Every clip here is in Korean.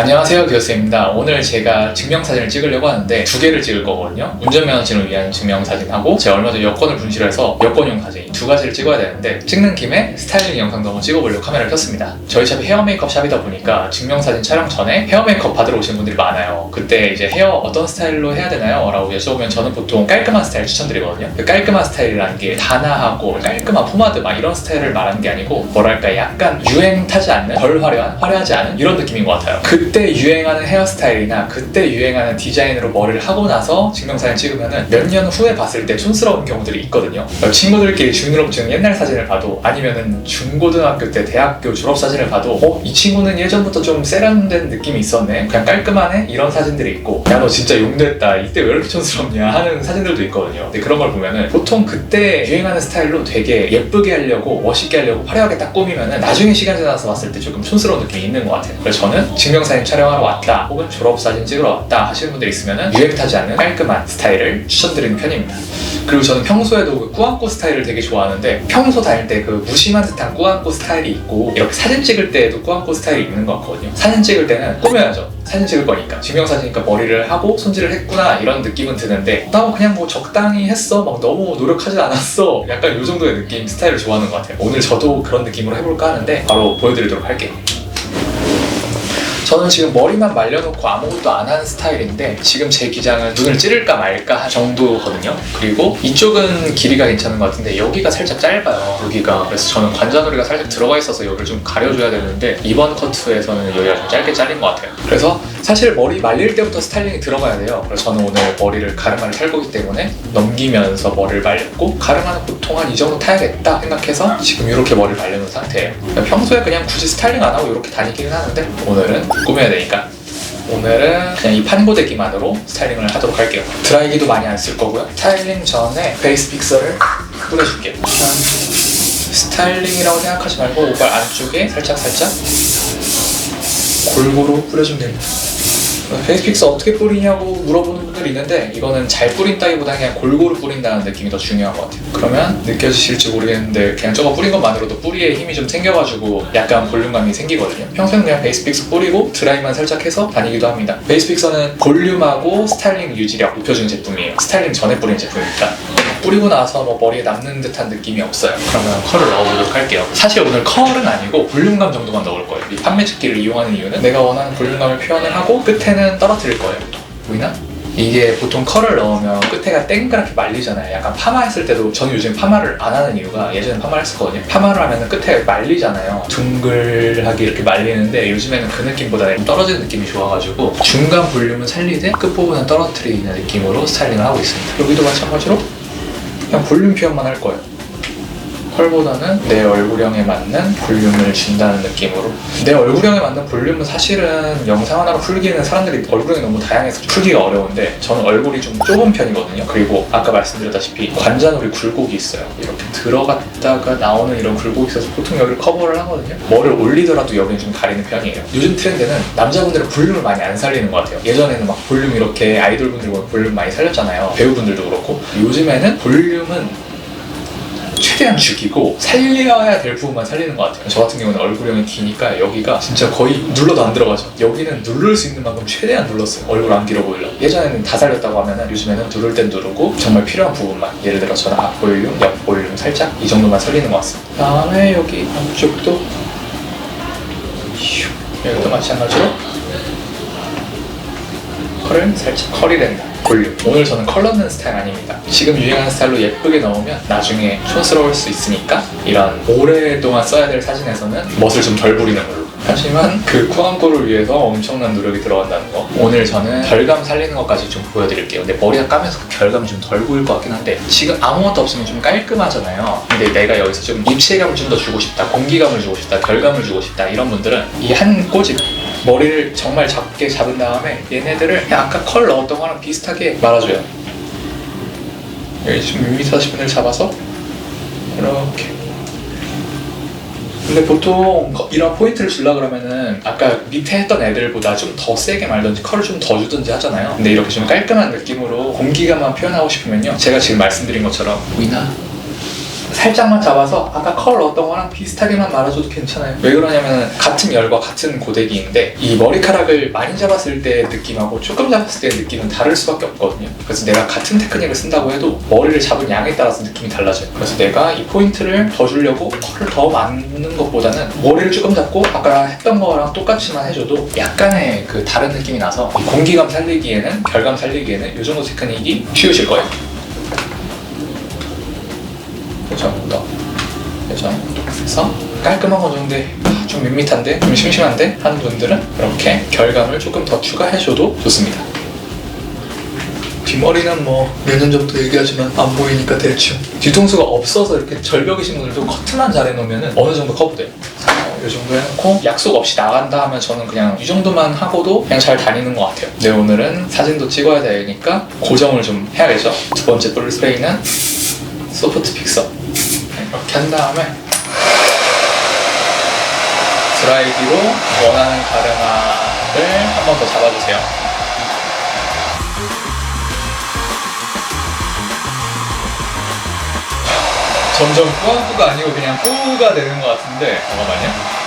안녕하세요 기어스입니다. 오늘 제가 증명사진을 찍으려고 하는데 두 개를 찍을 거거든요. 운전면허증을 위한 증명사진하고 제가 얼마 전에 여권을 분실해서 여권용 사진 이두 가지를 찍어야 되는데 찍는 김에 스타일링 영상도 한번 찍어보려고 카메라를 켰습니다. 저희 샵이 헤어 메이크업 샵이다 보니까 증명사진 촬영 전에 헤어 메이크업 받으러 오시는 분들이 많아요. 그때 이제 헤어 어떤 스타일로 해야 되나요? 라고 여쭤보면 저는 보통 깔끔한 스타일 추천드리거든요. 그 깔끔한 스타일이라는 게 단아하고 깔끔한 포마드 막 이런 스타일을 말하는 게 아니고 뭐랄까 약간 유행 타지 않는 덜 화려한 화려하지 않은 이런 느낌인 것 같아요. 그때 유행하는 헤어스타일이나 그때 유행하는 디자인으로 머리를 하고 나서 증명사진 찍으면은 몇 년 후에 봤을 때 촌스러운 경우들이 있거든요. 친구들끼리 주인으로 찍은 옛날 사진을 봐도 아니면은 중고등학교 때 대학교 졸업 사진을 봐도 어? 이 친구는 예전부터 좀 세련된 느낌이 있었네. 그냥 깔끔하네? 이런 사진들이 있고 야 너 진짜 용됐다. 이때 왜 이렇게 촌스럽냐? 하는 사진들도 있거든요. 근데 그런 걸 보면은 보통 그때 유행하는 스타일로 되게 예쁘게 하려고 멋있게 하려고 화려하게 딱 꾸미면은 나중에 시간 지나서 봤을 때 조금 촌스러운 느낌이 있는 것 같아요. 그래서 저는 증명사진 촬영하러 왔다 혹은 졸업사진 찍으러 왔다 하시는 분들 있으면은 유행 타지 않는 깔끔한 스타일을 추천드리는 편입니다. 그리고 저는 평소에도 그 꾸안꾸 스타일을 되게 좋아하는데 평소 다닐 때 그 무심한 듯한 꾸안꾸 스타일이 있고 이렇게 사진 찍을 때에도 꾸안꾸 스타일이 있는 것 같거든요. 사진 찍을 때는 꾸며야죠. 사진 찍을 거니까. 증명사진이니까 머리를 하고 손질을 했구나 이런 느낌은 드는데 나뭐 그냥 뭐 적당히 했어 막 너무 노력하지 않았어. 약간 이 정도의 느낌 스타일을 좋아하는 것 같아요. 오늘 저도 그런 느낌으로 해볼까 하는데 바로 보여드리도록 할게요 저는 지금 머리만 말려놓고 아무것도 안 하는 스타일인데 지금 제 기장은 눈을 찌를까 말까 정도거든요. 그리고 이쪽은 길이가 괜찮은 것 같은데 여기가 살짝 짧아요. 여기가 그래서 저는 관자놀이가 살짝 들어가 있어서 여기를 좀 가려줘야 되는데 이번 커트에서는 여기가 좀 짧게 잘린 것 같아요. 그래서 사실 머리 말릴 때부터 스타일링이 들어가야 돼요. 그래서 저는 오늘 머리를 가르마를 탈 거기 때문에 넘기면서 머리를 말렸고 가르마는 보통 한 이 정도 타야겠다 생각해서 지금 이렇게 머리를 말려놓은 상태예요. 평소에 그냥 굳이 스타일링 안 하고 이렇게 다니기는 하는데 오늘은 꾸며야 되니까 오늘은 그냥 이 판고데기만으로 스타일링을 하도록 할게요. 드라이기도 많이 안 쓸 거고요. 스타일링 전에 베이스 픽서를 뿌려줄게요. 스타일링이라고 생각하지 말고 오발 안쪽에 살짝 살짝 골고루 뿌려주면 됩니다. 베이스 픽서 어떻게 뿌리냐고 물어보는 분들이 있는데 이거는 잘 뿌린다기보다 그냥 골고루 뿌린다는 느낌이 더 중요한 것 같아요. 그러면 느껴지실지 모르겠는데 그냥 저거 뿌린 것만으로도 뿌리에 힘이 좀 생겨가지고 약간 볼륨감이 생기거든요. 평소에는 그냥 베이스 픽서 뿌리고 드라이만 살짝 해서 다니기도 합니다. 베이스 픽서는 볼륨하고 스타일링 유지력 높여주는 제품이에요. 스타일링 전에 뿌린 제품이니까. 뿌리고 나서 뭐 머리에 남는 듯한 느낌이 없어요. 그러면 컬을 넣어보도록 할게요. 사실 오늘 컬은 아니고 볼륨감 정도만 넣을 거예요. 이 판매집기를 이용하는 이유는 내가 원하는 볼륨감을 표현을 하고 끝에는 떨어뜨릴 거예요. 보이나? 이게 보통 컬을 넣으면 끝에가 땡그랗게 말리잖아요. 약간 파마 했을 때도 저는 요즘 파마를 안 하는 이유가 예전에 파마를 했었거든요. 파마를 하면 끝에 말리잖아요. 둥글하게 이렇게 말리는데 요즘에는 그 느낌보다 좀 떨어지는 느낌이 좋아가지고 중간 볼륨은 살리되 끝부분은 떨어뜨리는 느낌으로 스타일링을 하고 있습니다. 여기도 마찬가지로 그냥 볼륨 표현만 할 거예요. 컬보다는 내 얼굴형에 맞는 볼륨을 준다는 느낌으로. 내 얼굴형에 맞는 볼륨은 사실은 영상 하나로 풀기에는 사람들이 얼굴형이 너무 다양해서 풀기가 어려운데 저는 얼굴이 좀 좁은 편이거든요. 그리고 아까 말씀드렸다시피 관자놀이 굴곡이 있어요. 이렇게 들어갔다가 나오는 이런 굴곡이 있어서 보통 여기를 커버를 하거든요. 머리를 올리더라도 여기는 좀 가리는 편이에요. 요즘 트렌드는 남자분들은 볼륨을 많이 안 살리는 것 같아요. 예전에는 막 볼륨 이렇게 아이돌분들 보면 볼륨 많이 살렸잖아요. 배우분들도 그렇고. 요즘에는 볼륨은 최대한 죽이고 살려야 될 부분만 살리는 것 같아요. 저 같은 경우는 얼굴형이 기니까 여기가 진짜 거의 눌러도 안 들어가죠. 여기는 누를 수 있는 만큼 최대한 눌렀어요. 얼굴 안 길어 보이려고. 예전에는 다 살렸다고 하면은 요즘에는 누를 땐 누르고 정말 필요한 부분만 예를 들어 저는 앞 볼륨, 옆 볼륨 살짝 이 정도만 살리는 것 같습니다. 다음에 여기 안쪽도 휴, 여기도 마찬가지로 컬을 살짝 컬이 된다. 볼륨. 오늘 저는 컬 넣는 스타일 아닙니다. 지금 유행하는 스타일로 예쁘게 넣으면 나중에 촌스러울 수 있으니까 이런 오랫동안 써야 될 사진에서는 멋을 좀 덜 부리는 걸로. 하지만 그 쿠안코를 위해서 엄청난 노력이 들어간다는 거. 오늘 저는 결감 살리는 것까지 좀 보여드릴게요. 근데 머리가 까면서 그 결감이 좀 덜 보일 것 같긴 한데 지금 아무것도 없으면 좀 깔끔하잖아요. 근데 내가 여기서 좀 입체감을 좀 더 주고 싶다, 공기감을 주고 싶다, 결감을 주고 싶다 이런 분들은 이 한 꼬집 머리를 정말 작게 잡은 다음에 얘네들을 아까 컬 넣었던 거랑 비슷하게 말아줘요. 여기 지금 밋밋하신 을 잡아서 이렇게. 근데 보통 거- 이런 포인트를 주려 그러면은 아까 밑에 했던 애들보다 좀 더 세게 말든지 컬을 좀 더 주든지 하잖아요. 근데 이렇게 좀 깔끔한 느낌으로 공기감만 표현하고 싶으면요. 제가 지금 말씀드린 것처럼 보이나? 살짝만 잡아서 아까 컬 넣었던 거랑 비슷하게만 말아줘도 괜찮아요. 왜 그러냐면 같은 열과 같은 고데기인데 이 머리카락을 많이 잡았을 때 느낌하고 조금 잡았을 때 느낌은 다를 수밖에 없거든요. 그래서 내가 같은 테크닉을 쓴다고 해도 머리를 잡은 양에 따라서 느낌이 달라져요. 그래서 내가 이 포인트를 더 주려고 컬을 더 맞는 것보다는 머리를 조금 잡고 아까 했던 거랑 똑같이만 해줘도 약간의 그 다른 느낌이 나서 이 공기감 살리기에는 결감 살리기에는 이 정도 테크닉이 쉬우실 거예요. 그죠? 더. 그죠? 그래서 깔끔한 건 좋은데 아, 좀 밋밋한데 좀 심심한데 하는 분들은 이렇게 결감을 조금 더 추가해줘도 좋습니다. 뒷머리는 뭐 몇 년 전부터 얘기하지만 안 보이니까 대충 뒤통수가 없어서 이렇게 절벽이신 분들도 커트만 잘 해놓으면 어느 정도 커브돼요 어, 이 정도 해놓고 약속 없이 나간다 하면 저는 그냥 이 정도만 하고도 그냥 잘 다니는 것 같아요 근데 오늘은 사진도 찍어야 되니까 고정을 좀 해야겠죠 두 번째 뿔 스프레이는 소프트 픽서 한 다음에 드라이기로 원하는 가르마를 한 번 더 잡아주세요. 점점 꾸안꾸가 아니고 그냥 꾸가 되는 것 같은데 잠깐만요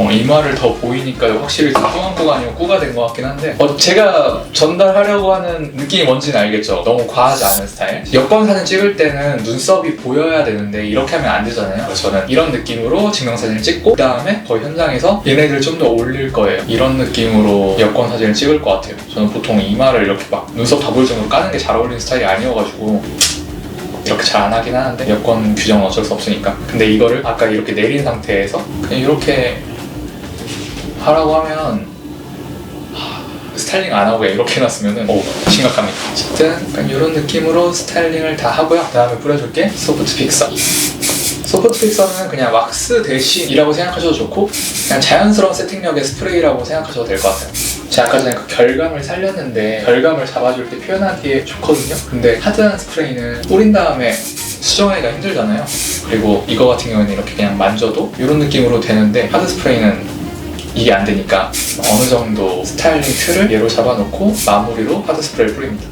어, 이마를 더 보이니까 확실히 더 꾸안꾸가 아니고 꾸가 된 것 같긴 한데. 어, 제가 전달하려고 하는 느낌이 뭔지는 알겠죠. 너무 과하지 않은 스타일. 여권 사진 찍을 때는 눈썹이 보여야 되는데 이렇게 하면 안 되잖아요. 저는 이런 느낌으로 증명사진을 찍고 그 다음에 거의 현장에서 얘네들 좀 더 올릴 거예요. 이런 느낌으로 여권 사진을 찍을 것 같아요. 저는 보통 이마를 이렇게 막 눈썹 다 보일 정도로 까는 게 잘 어울리는 스타일이 아니어가지고 이렇게 잘 안 하긴 하는데 여권 규정은 어쩔 수 없으니까. 근데 이거를 아까 이렇게 내린 상태에서 그냥 이렇게 하라고 하면 하, 스타일링 안 하고 이렇게 해놨으면은 오. 심각합니다. 어쨌든 이런 느낌으로 스타일링을 다 하고요. 그 다음에 뿌려줄게. 소프트 픽서. 소프트 픽서는 그냥 왁스 대신이라고 생각하셔도 좋고 그냥 자연스러운 세팅력의 스프레이라고 생각하셔도 될 것 같아요. 제가 아까 전에 그 결감을 살렸는데 결감을 잡아줄 때 표현하기에 좋거든요. 근데 하드한 스프레이는 뿌린 다음에 수정하기가 힘들잖아요. 그리고 이거 같은 경우는 이렇게 그냥 만져도 이런 느낌으로 되는데 하드 스프레이는 이게 안 되니까 어느 정도 스타일링 틀을 얘로 잡아놓고 마무리로 하드 스프레이를 뿌립니다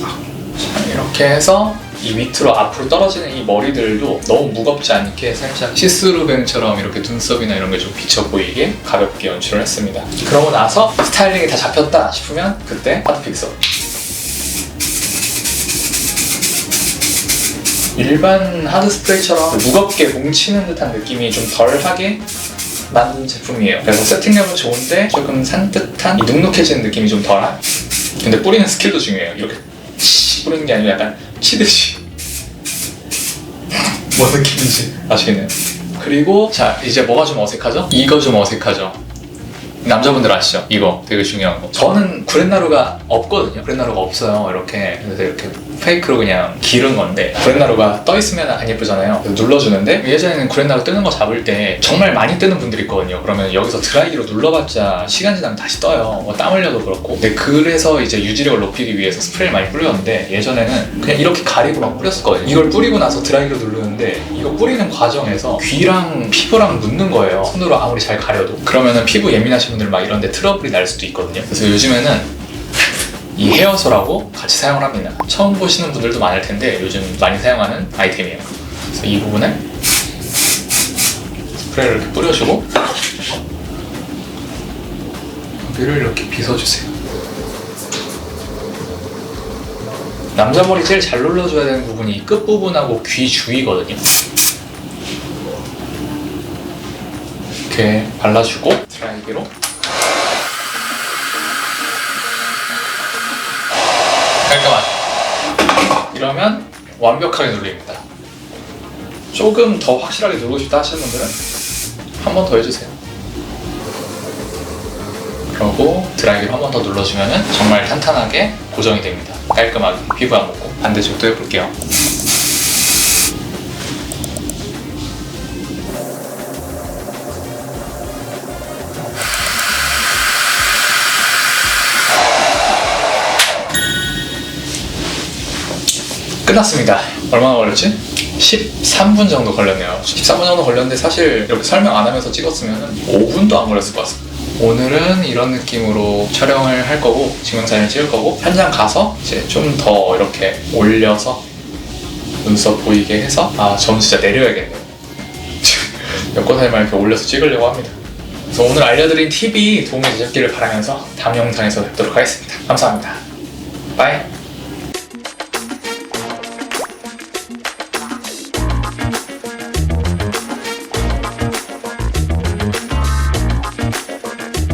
자, 이렇게 해서 이 밑으로 앞으로 떨어지는 이 머리들도 너무 무겁지 않게 살짝 시스루 뱅처럼 이렇게 눈썹이나 이런 게 좀 비쳐 보이게 가볍게 연출을 했습니다. 그러고 나서 스타일링이 다 잡혔다 싶으면 그때 하드 픽서. 일반 하드 스프레이처럼 무겁게 뭉치는 듯한 느낌이 좀 덜하게 만든 제품이에요. 그래서 세팅력은 좋은데 조금 산뜻한 이 눅눅해지는 느낌이 좀 덜한. 근데 뿌리는 스킬도 중요해요. 이렇게 치 뿌리는 게 아니라 약간 치듯이. 뭔 느낌인지 아시겠네요. 그리고 자 이제 뭐가 좀 어색하죠? 이거 좀 어색하죠? 남자분들 아시죠? 이거 되게 중요한 거. 저는 구렛나루가 없거든요. 구렛나루가 없어요. 이렇게 그래서 이렇게 페이크로 그냥 기른 건데 구렛나루가 떠 있으면 안 예쁘잖아요. 눌러주는데 예전에는 구렛나루 뜨는 거 잡을 때 정말 많이 뜨는 분들이 있거든요. 그러면 여기서 드라이기로 눌러봤자 시간 지나면 다시 떠요. 뭐 땀 흘려도 그렇고. 근데 그래서 이제 유지력을 높이기 위해서 스프레이를 많이 뿌렸는데 예전에는 그냥 이렇게 가리고 막 뿌렸었거든요. 이걸 뿌리고 나서 드라이기로 누르는데 이거 뿌리는 과정에서 귀랑 피부랑 묻는 거예요. 손으로 아무리 잘 가려도. 그러면은 피부 예민하신 분들 막 이런데 트러블이 날 수도 있거든요. 그래서 요즘에는 이 헤어솔하고 같이 사용을 합니다. 처음 보시는 분들도 많을 텐데 요즘 많이 사용하는 아이템이에요. 그래서 이 부분을 스프레이를 이렇게 뿌려주고 여기를 이렇게 빗어주세요. 남자 머리 제일 잘 눌러줘야 되는 부분이 이 끝부분하고 귀 주위거든요. 이렇게 발라주고 드라이기로 깔끔하죠? 이러면 완벽하게 눌립니다. 조금 더 확실하게 누르고 싶다 하시는 분들은 한 번 더 해주세요. 그러고 드라이기로 한 번 더 눌러주면 정말 탄탄하게 고정이 됩니다. 깔끔하게 피부 안 묻고 반대쪽도 해볼게요. 끝났습니다. 얼마나 걸렸지? 13분 정도 걸렸네요. 13분 정도 걸렸는데 사실 이렇게 설명 안 하면서 찍었으면 5분도 안 걸렸을 것 같습니다. 오늘은 이런 느낌으로 촬영을 할 거고 증명사진을 찍을 거고 현장 가서 이제 좀 더 이렇게 올려서 눈썹 보이게 해서 아 저는 진짜 내려야겠네요 여권사진만 이렇게 올려서 찍으려고 합니다 그래서 오늘 알려드린 팁이 도움이 되셨기를 바라면서 다음 영상에서 뵙도록 하겠습니다 감사합니다 바이